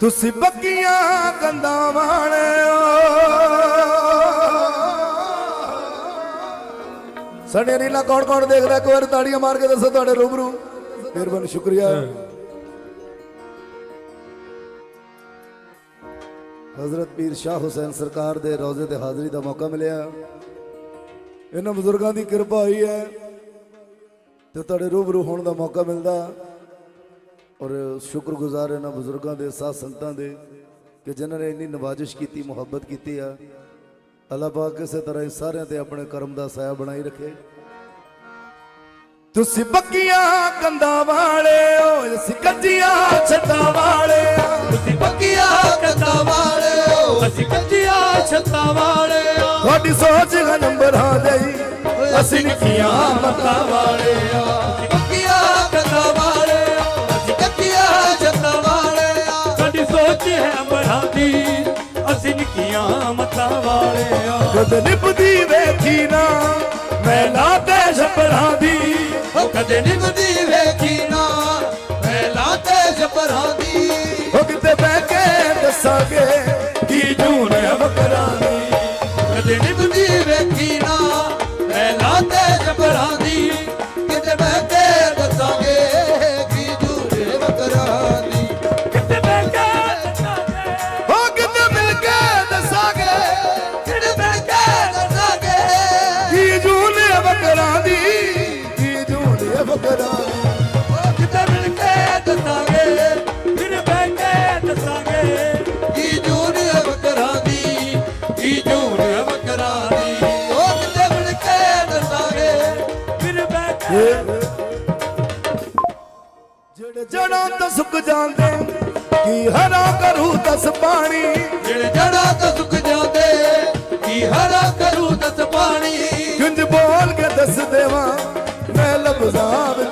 ਤੁਸੀਂ ਬੱਕੀਆਂ ਕੰਦਾਂ ਵਾਲਿਓ। ਸਾਡੇ ਰੀਲਾ ਕੌਣ ਕੌਣ ਦੇਖਦਾ? ਇੱਕ ਵਾਰ ਤਾੜੀਆਂ ਮਾਰ ਕੇ ਦੱਸੋ ਤੁਹਾਡੇ ਰੂਬਰੂ। ਮਿਹਰਬਾਨੀ ਸ਼ੁਕਰੀਆ। ਹਜ਼ਰਤ ਪੀਰ ਸ਼ਾਹ ਹੁਸੈਨ ਸਰਕਾਰ ਦੇ ਰੌਜ਼ੇ ਤੇ ਹਾਜ਼ਰੀ ਦਾ ਮੌਕਾ ਮਿਲਿਆ। ਇਹਨਾਂ ਬਜ਼ੁਰਗਾਂ ਦੀ ਕਿਰਪਾ ਹੋਈ ਹੈ ਤੇ ਤੁਹਾਡੇ ਰੂਬਰੂ ਹੋਣ ਦਾ ਮੌਕਾ ਮਿਲਦਾ। ਔਰ ਸ਼ੁਕਰਗੁਜ਼ਾਰ ਇਹਨਾਂ ਬਜ਼ੁਰਗਾਂ ਦੇ ਸਾਥ ਸੰਤਾਂ ਦੇ ਕਿ ਜਿਨ੍ਹਾਂ ਨੇ ਇੰਨੀ ਨਵਾਜ਼ਿਸ਼ ਕੀਤੀ ਮੁਹੱਬਤ ਕੀਤੀ ਆ। ਅੱਲਾਹ ਪਾਕ ਕਿਸੇ ਤਰ੍ਹਾਂ ਹੀ ਸਾਰਿਆਂ ਤੇ ਆਪਣੇ ਕਰਮ ਦਾ ਸਾਇਆ ਬਣਾਈ ਰੱਖੇ। ਤੁਸੀਂ ਬੱਕੀਆਂ ਕੰਦਾਂ ਵਾਲੇ ਓ ਅਸੀਂ ਕੱਜੀਆਂ ਛੱਤਾਂ ਵਾਲੇ ਤੁਸੀਂ ਪੱਕੀਆਂ ਕੰਧਾਂ ਵਾਲਿਓ ਅਸੀਂ ਕੱਚੀਆਂ ਛੱਤਾਂ ਵਾਲਿਓ ਤੁਹਾਡੀ ਸੋਚ ਹੈ ਨੰਬਰਾਂ ਦੇਈ ਅਸੀਂ ਨਿੱਕੀਆਂ ਮੱਤਾਂ ਵਾਲੇ ਅਸੀਂ ਸੋਚ ਹੈ ਅੰਬਰਾਂ ਦੀ ਅਸੀਂ ਨਿੱਕੀਆਂ ਮੱਤਾਂ ਵਾਲਿਓ ਕਦ ਨਿਭਦੀ ਵੇਖੀ ਨਾ ਮੈਂ ਲਾਤੇ ਛਪਰਾਂ ਦੀ ਉਹ ਕਦੇ ਨਿਭਦੀ ਵੇਖੀ ਨਾ ਪਹਿਲਾਂ ਤੇ ਜਪਰਾਂ ਦੀ ਉਹ ਕਿਤੇ ਬਹਿ ਕੇ ਦੱਸਾਂਗੇ ਕੀ ਜੂਨ ਹੈ ਬਕਰਾਂ ਦੀ ਕਦੇ ਨਿਭਦੀ ਵੇਖੀ ਨਾ ਪਹਿਲਾਂ ਤੇ ਜਪਰਾਂ ਦੀ ਜੜਾਂ ਤੋਂ ਸੁੱਕ ਜਾਂਦੇ ਕੀ ਹਰਾ ਕਰੂ ਦਸ ਪਾਣੀ? ਜਿਹੜੇ ਜੜਾ ਤੋਂ ਸੁੱਕ ਜਾਂਦੇ ਕੀ ਹਰਾ ਕਰੂ ਦਸ ਪਾਣੀ? ਕਿੰਜ ਬੋਲ ਕੇ ਦੱਸ ਦੇਵਾਂ ਮੈਂ ਵਿੱਚ